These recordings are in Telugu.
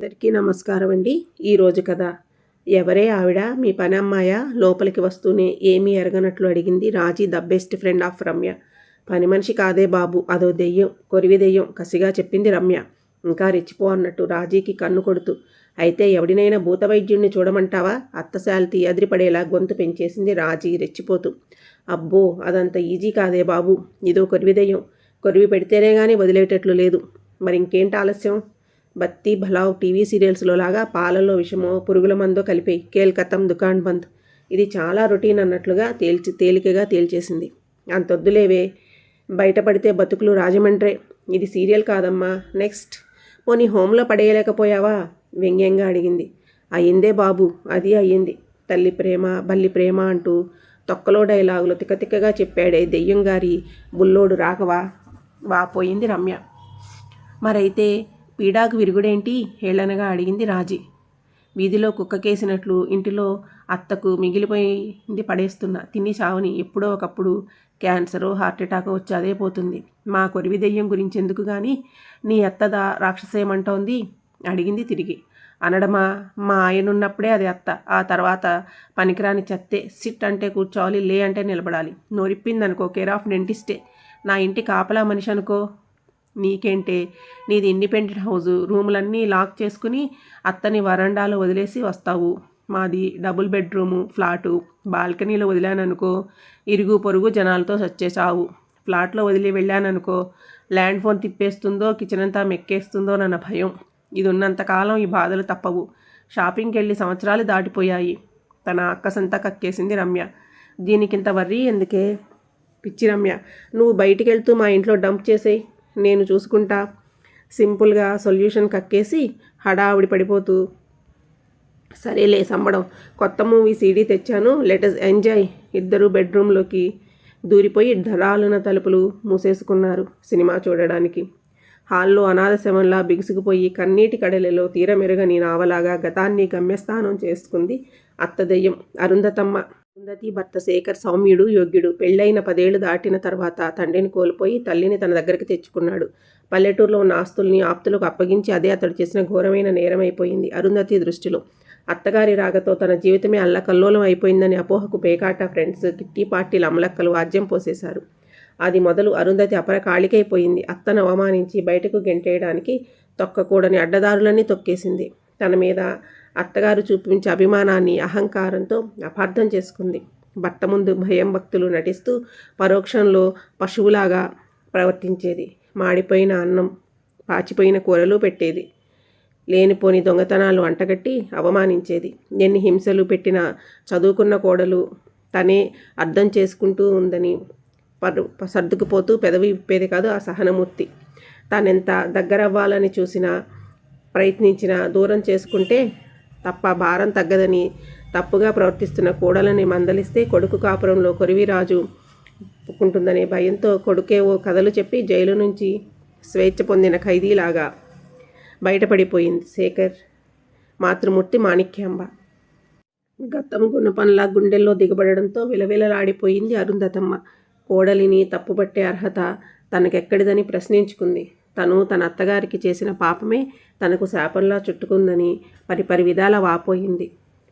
అందరికీ నమస్కారం అండి. ఈరోజు కథ. ఎవరే ఆవిడ? మీ పని అమ్మాయ? లోపలికి వస్తూనే ఏమీ ఎరగనట్లు అడిగింది Raji the best friend of Ramya. పని మనిషి కాదే బాబు. అదో దెయ్యం. కొరివి దెయ్యం. కసిగా చెప్పింది రమ్య. ఇంకా రెచ్చిపో అన్నట్టు రాజీకి కన్ను కొడుతూ. అయితే ఎవడినైనా భూత చూడమంటావా? అత్తశాలితి ఎదిరిపడేలా గొంతు పెంచేసింది రాజీ రెచ్చిపోతూ. అబ్బో అదంత ఈజీ కాదే బాబు. ఇదో కొరివి దెయ్యం. కొరివి పెడితేనే కానీ వదిలేటట్లు లేదు. మరి ఇంకేంటి ఆలస్యం? బత్తి భలావ్ టీవీ సీరియల్స్లో లాగా పాలలో విషమో పురుగుల మందో కలిపి కేల్కతం దుకాణ్ బంద్. ఇది చాలా రొటీన్ అన్నట్లుగా తేల్చి తేలికగా తేల్చేసింది. అంతొద్దులేవే బయటపడితే బతుకులు రాజమండ్రే. ఇది సీరియల్ కాదమ్మా నెక్స్ట్. పోనీ హోంలో పడేయలేకపోయావా? వ్యంగ్యంగా అడిగింది. అయ్యిందే బాబు అది అయ్యింది. తల్లి ప్రేమ బల్లి ప్రేమ అంటూ తొక్కలో డైలాగులు తిక్కతిక్కగా చెప్పాడే దెయ్యం గారి బుల్లోడు రాఘవా. వాపోయింది రమ్య. మరైతే పీడాకు విరుగుడేంటి? హేళనగా అడిగింది రాజీ. వీధిలో కుక్కకేసినట్లు ఇంటిలో అత్తకు మిగిలిపోయింది పడేస్తున్న తిని చావని ఎప్పుడో ఒకప్పుడు క్యాన్సరో హార్ట్ అటాక్ వచ్చి అదే పోతుంది. మా కొరివి దెయ్యం గురించి ఎందుకు కానీ నీ అత్తద రాక్షసేమంటోంది? అడిగింది తిరిగి. అనడమా? మా ఆయనున్నప్పుడే అది అత్త. ఆ తర్వాత పనికిరాని చెత్తే సిట్ అంటే కూర్చోవాలి లే అంటే నిలబడాలి. నోరిప్పిందనుకో కేర్ ఆఫ్ డెంటిస్టే. నా ఇంటి కాపలా మనిషి అనుకో నీకేంటే? నీది ఇండిపెండెంట్ హౌస్ రూములన్నీ లాక్ చేసుకుని అత్తని వరండాలో వదిలేసి వస్తావు. మాది డబుల్ బెడ్రూము ఫ్లాటు. బాల్కనీలో వదిలాననుకో ఇరుగు పొరుగు జనాలతో సచ్చేసావు ఫ్లాట్లో వదిలి వెళ్ళాననుకో ల్యాండ్ ఫోన్ తిప్పేస్తుందో కిచెన్ అంతా మెక్కేస్తుందో నన్న భయం. ఇది ఉన్నంతకాలం ఈ బాధలు తప్పవు. షాపింగ్కి వెళ్ళి సంవత్సరాలు దాటిపోయాయి. తన అక్కసంతా కక్కేసింది రమ్య. దీనికింత వర్రీ ఎందుకే? పిచ్చి రమ్య. నువ్వు బయటికి వెళ్తూ మా ఇంట్లో డంప్ చేసేయి. నేను చూసుకుంటా. సింపుల్గా సొల్యూషన్ కక్కేసి హడావుడి పడిపోతూ సరేలే సంబడం. కొత్త మూవీ సీడీ తెచ్చాను. లెటస్ ఎంజాయ్ ఇద్దరు బెడ్రూమ్లోకి దూరిపోయి ధరాలున తలుపులు మూసేసుకున్నారు సినిమా చూడడానికి. హాల్లో అనాథ శవంలా బిగుసుకుపోయి కన్నీటి కడలిలో తీరమెరుగని నావలాగా గతాన్ని గమ్యస్థానం చేసుకుంది అత్తదయ్యం అరుంధతమ్మ అరుంధతి భర్త శేఖర్ సౌమ్యుడు యోగ్యుడు. పెళ్ళైన పదేళ్ళు దాటిన తర్వాత తండ్రిని కోల్పోయి తల్లిని తన దగ్గరికి తెచ్చుకున్నాడు. పల్లెటూరులో ఉన్న ఆస్తుల్ని ఆప్తులకు అప్పగించి అదే అతడు చేసిన ఘోరమైన నేరమైపోయింది అరుంధతి దృష్టిలో. అత్తగారి రాగతో తన జీవితమే అల్లకల్లోలం అయిపోయిందని అపోహకు పేకాట ఫ్రెండ్స్ కిట్టి పార్టీల అమలక్కలు వాద్యం పోసేశారు. అది మొదలు అరుంధతి అపర కాళికైపోయింది. అత్తను అవమానించి బయటకు గెంటేయడానికి తొక్కకూడని అడ్డదారులన్నీ తొక్కేసింది. తన మీద అత్తగారు చూపించే అభిమానాన్ని అహంకారంతో అపార్థం చేసుకుంది. భర్త ముందు భయం భక్తులు నటిస్తూ పరోక్షంలో పశువులాగా ప్రవర్తించేది. మాడిపోయిన అన్నం పాచిపోయిన కూరలు పెట్టేది. లేనిపోని దొంగతనాలు అంటగట్టి అవమానించేది. ఎన్ని హింసలు పెట్టిన చదువుకున్న కోడలు తనే అర్థం చేసుకుంటూ ఉందని పరు సర్దుకుపోతూ పెదవి విప్పేది కాదు ఆ సహనమూర్తి. తానెంత దగ్గరవ్వాలని చూసినా ప్రయత్నించినా దూరం చేసుకుంటే తప్ప భారం తగ్గదని తప్పుగా ప్రవర్తిస్తున్న కోడలని మందలిస్తే కొడుకు కాపురంలో కొరివిరాజు ఒప్పుకుంటుందనే భయంతో కొడుకే ఓ కథలు చెప్పి జైలు నుంచి స్వేచ్ఛ పొందిన ఖైదీలాగా బయటపడిపోయింది శేఖర్. మాతృమూర్తి మాణిక్యాంబ. గతం గుణపంలా గుండెల్లో దిగబడడంతో విలవిలలాడిపోయింది అరుంధతమ్మ. కోడలిని తప్పుపట్టే అర్హత తనకెక్కడిదని ప్రశ్నించుకుంది. తను తన అత్తగారికి చేసిన పాపమే తనకు శాపంలా చుట్టుకుందని పరిపరి విధాల వాపోయింది.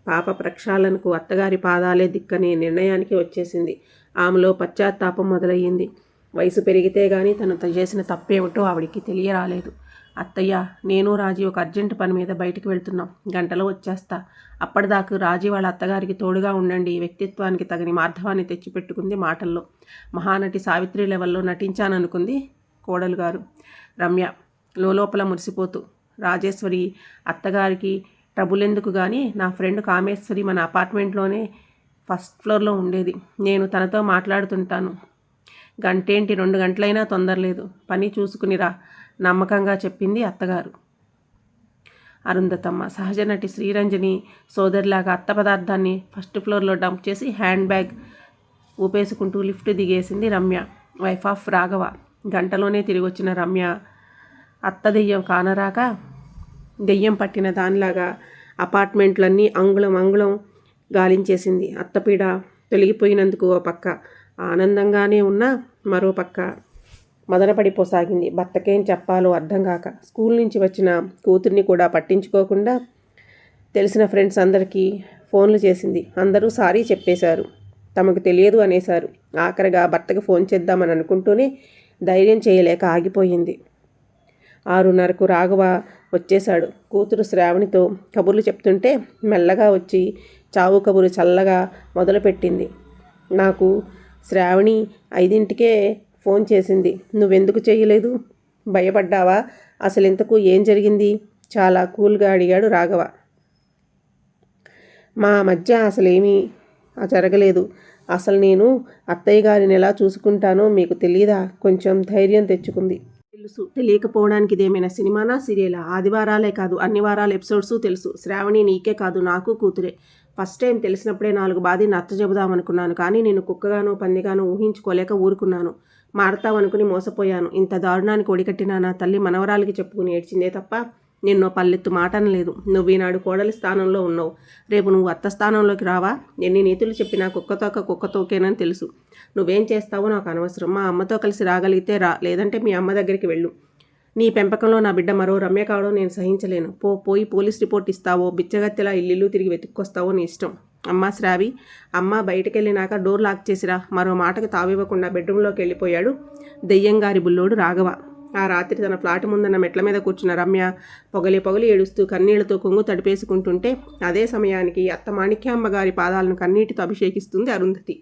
పాప ప్రక్షాళనకు అత్తగారి పాదాలే దిక్కనే నిర్ణయానికి వచ్చేసింది. ఆమెలో పశ్చాత్తాపం మొదలయ్యింది. వయసు పెరిగితే గాని తను చేసిన తప్పేమిటో ఆవిడికి తెలియరాలేదు. అత్తయ్య నేను రాజీ ఒక అర్జెంట్ పని మీద బయటికి వెళ్తున్నాం. గంటలో వచ్చేస్తా. అప్పటిదాకా రాజీ వాళ్ళ అత్తగారికి తోడుగా ఉండండి. వ్యక్తిత్వానికి తగిన మార్ధవాన్ని తెచ్చిపెట్టుకుంది మాటల్లో. మహానటి సావిత్రి లెవెల్లో నటించాననుకుంది కోడలు గారు రమ్య లోపల మురిసిపోతూ రాజేశ్వరి అత్తగారికి ట్రబుల్ ఎందుకు కానీ నా ఫ్రెండ్ కామేశ్వరి మన అపార్ట్మెంట్లోనే ఫస్ట్ ఫ్లోర్లో ఉండేది. నేను తనతో మాట్లాడుతుంటాను. గంటేంటి? రెండు గంటలైనా తొందరలేదు. పని చూసుకునిరా నమ్మకంగా చెప్పింది అత్తగారు. అరుంధతమ్మ సహజ నటి శ్రీరంజని సోదరిలాగా అత్త పదార్థాన్ని ఫస్ట్ ఫ్లోర్లో డంప్ చేసి హ్యాండ్ బ్యాగ్ ఊపేసుకుంటూ లిఫ్ట్ దిగేసింది రమ్య వైఫ్ ఆఫ్ రాఘవ. గంటలోనే తిరిగి వచ్చిన రమ్య అత్త దెయ్యం కానరాక దెయ్యం పట్టిన దానిలాగా అపార్ట్మెంట్లన్నీ అంగుళం అంగుళం గాలించేసింది. అత్తపీడ తొలగిపోయినందుకు ఓ పక్క ఆనందంగానే ఉన్న మరో పక్క మదనపడిపోసాగింది. భర్తకేం చెప్పాలో అర్థం కాక స్కూల్ నుంచి వచ్చిన కూతుర్ని కూడా పట్టించుకోకుండా తెలిసిన ఫ్రెండ్స్ అందరికీ ఫోన్లు చేసింది. అందరూ సారీ చెప్పేశారు. తమకు తెలియదు అనేశారు. ఆఖరిగా భర్తకు ఫోన్ చేద్దామని అనుకుంటూనే ధైర్యం చేయలేక ఆగిపోయింది. ఆరున్నరకు రాఘవ వచ్చేశాడు. కూతురు శ్రావణితో కబుర్లు చెప్తుంటే మెల్లగా వచ్చి చావు కబురు చల్లగా మొదలుపెట్టింది. నాకు శ్రావణి ఐదింటికే ఫోన్ చేసింది. నువ్వెందుకు చేయలేదు? భయపడ్డావా? అసలు ఇంతకు ఏం జరిగింది? చాలా కూల్గా అడిగాడు రాఘవ. మా మధ్య అసలేమీ జరగలేదు. అసలు నేను అత్తయ్య గారిని ఎలా చూసుకుంటానో మీకు తెలియదా కొంచెం ధైర్యం తెచ్చుకుంది. తెలుసు. తెలియకపోవడానికి ఇదేమైనా సినిమానా సీరియలా? ఆదివారాలే కాదు అన్ని వారాల ఎపిసోడ్స్ తెలుసు. శ్రావణి నీకే కాదు నాకు కూతురే. ఫస్ట్ టైం తెలిసినప్పుడే నాలుగు బాధి నచ్చ చెబుదామనుకున్నాను కానీ నేను కుక్కగాను పందిగాను ఊహించుకోలేక ఊరుకున్నాను. మారతావనుకుని మోసపోయాను. ఇంత దారుణానికి ఒడికట్టిన నా తల్లి మనవరాలకి చెప్పుకుని ఏడ్చిందే తప్ప నిన్నో పల్లెత్తు మాట అనలేదు. నువ్వు ఈనాడు కోడలి స్థానంలో ఉన్నావు. రేపు నువ్వు అత్త స్థానంలోకి రావా? ఎన్ని నీతులు చెప్పినా కుక్కతోక కుక్కతోకేనని తెలుసు. నువ్వేం చేస్తావో నాకు అనవసరం. మా అమ్మతో కలిసి రాగలిగితే రా. లేదంటే మీ అమ్మ దగ్గరికి వెళ్ళు. నీ పెంపకంలో నా బిడ్డ మరో రమ్య కావడం నేను సహించలేను. పో పోయి పోలీస్ రిపోర్ట్ ఇస్తావో? బిచ్చగత్తెలా ఇల్లు తిరిగి వెతుక్కొస్తావో నీ ఇష్టం. అమ్మా శ్రావి అమ్మ బయటకెళ్ళినాక డోర్ లాక్ చేసిరా. మరో మాటకు తావివ్వకుండా బెడ్రూమ్లోకి వెళ్ళిపోయాడు దెయ్యంగారి బుల్లోడు రాఘవ. ఆ రాత్రి తన ఫ్లాట్ ముందున్న మెట్ల మీద కూర్చున్న రమ్య పొగలి పొగలి ఏడుస్తూ కన్నీళ్ళతో కొంగు తడిపేసుకుంటుంటే అదే సమయానికి అత్త మాణిక్యాంబ గారి పాదాలను కన్నీటితో అభిషేకిస్తుంది అరుంధతి.